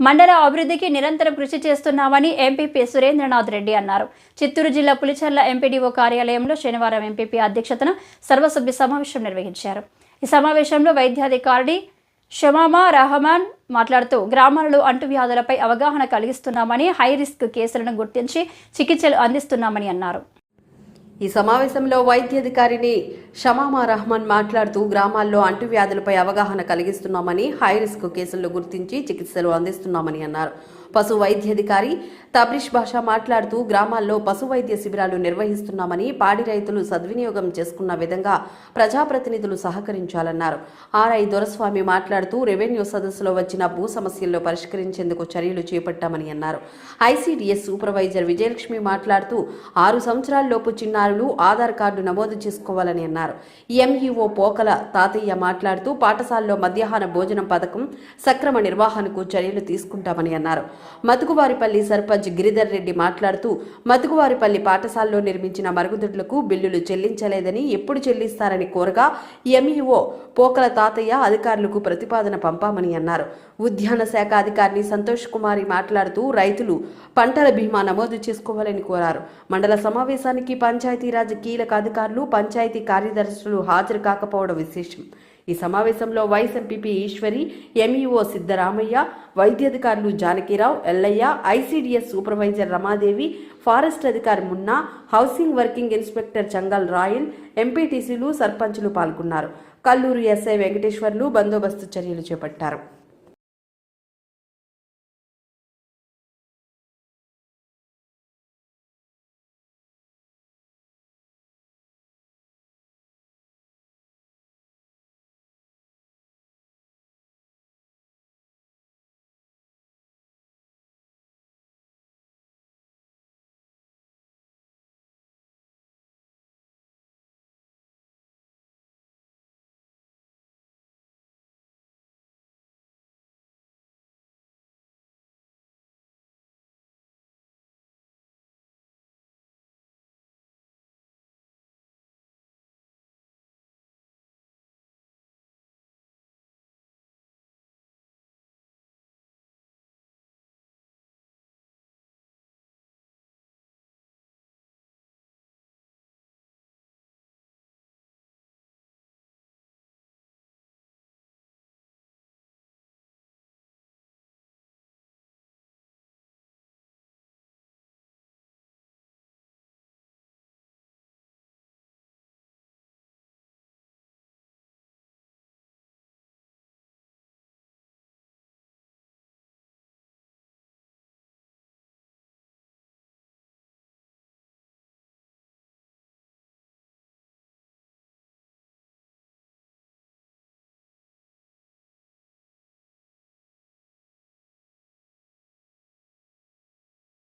మండల అభివృద్ధికి నిరంతరం కృషి చేస్తున్నామని ఎంపీపీ సురేంద్రనాథ్ రెడ్డి అన్నారు. చిత్తూరు జిల్లా పులిచెర్ల ఎంపీడీఓ కార్యాలయంలో శనివారం ఎంపీపీ అధ్యక్షతన సర్వసభ్య సమావేశం నిర్వహించారు. ఈ సమావేశంలో వైద్యాధికారి షమామా రహమాన్ మాట్లాడుతూ గ్రామాలలో అంటువ్యాధులపై అవగాహన కలిగిస్తున్నామని హై రిస్క్ కేసులను గుర్తించి చికిత్సలు అందిస్తున్నామని అన్నారు. ఈ సమావేశంలో వైద్యాధికారిని షమామా రహమాన్ మాట్లాడుతూ గ్రామాల్లో అంటువ్యాధులపై అవగాహన కలిగిస్తున్నామని హై రిస్క్ కేసులను గుర్తించి చికిత్సలు అందిస్తున్నామని అన్నారు. పశు వైద్యాధికారి తబ్రిష్ భాషా మాట్లాడుతూ గ్రామాల్లో పశు వైద్య శిబిరాలు నిర్వహిస్తున్నామని పాడి రైతులు సద్వినియోగం చేసుకున్న విధంగా ప్రజాప్రతినిధులు సహకరించాలన్నారు. ఆర్ఐ దొరస్వామి మాట్లాడుతూ రెవెన్యూ సదస్సులో వచ్చిన భూ సమస్యల్లో పరిష్కరించేందుకు చర్యలు చేపట్టామని అన్నారు. ఐసీడీఎస్ సూపర్వైజర్ విజయలక్ష్మి మాట్లాడుతూ ఆరు సంవత్సరాల్లోపు చిన్నారులు ఆధార్ కార్డు నమోదు చేసుకోవాలని అన్నారు. ఎంఈఓ పోకల తాతయ్య మాట్లాడుతూ పాఠశాలలో మధ్యాహ్న భోజనం పథకం సక్రమ నిర్వహణకు చర్యలు తీసుకుంటామని అన్నారు. మతుకువారిపల్లి సర్పంచ్ గిరిధర్ రెడ్డి మాట్లాడుతూ మతుకువారిపల్లి పాఠశాలలో నిర్మించిన మరుగుదొడ్లకు బిల్లులు చెల్లించలేదని ఎప్పుడు చెల్లిస్తారని కోరగా ఎంఈఓ పోకల తాతయ్య అధికారులకు ప్రతిపాదన పంపామని అన్నారు. ఉద్యాన శాఖ అధికారిని సంతోష్ కుమారి మాట్లాడుతూ రైతులు పంటల బీమా నమోదు చేసుకోవాలని కోరారు. మండల సమావేశానికి పంచాయతీరాజ్ కీలక అధికారులు పంచాయతీ కార్యదర్శులు హాజరు కాకపోవడం విశేషం. ఈ సమావేశంలో vice MPP Eshwari MEO Siddaramaiah వైద్యాధికారులు Janakirao Ellaiah ICDS supervisor Ramadevi forest అధికారి Munna housing working inspector Changal Rayal ఎంపీటీసీలు సర్పంచులు పాల్గొన్నారు. కల్లూరు ఎస్ఐ వెంకటేశ్వర్లు బందోబస్తు చర్యలు చేపట్టారు.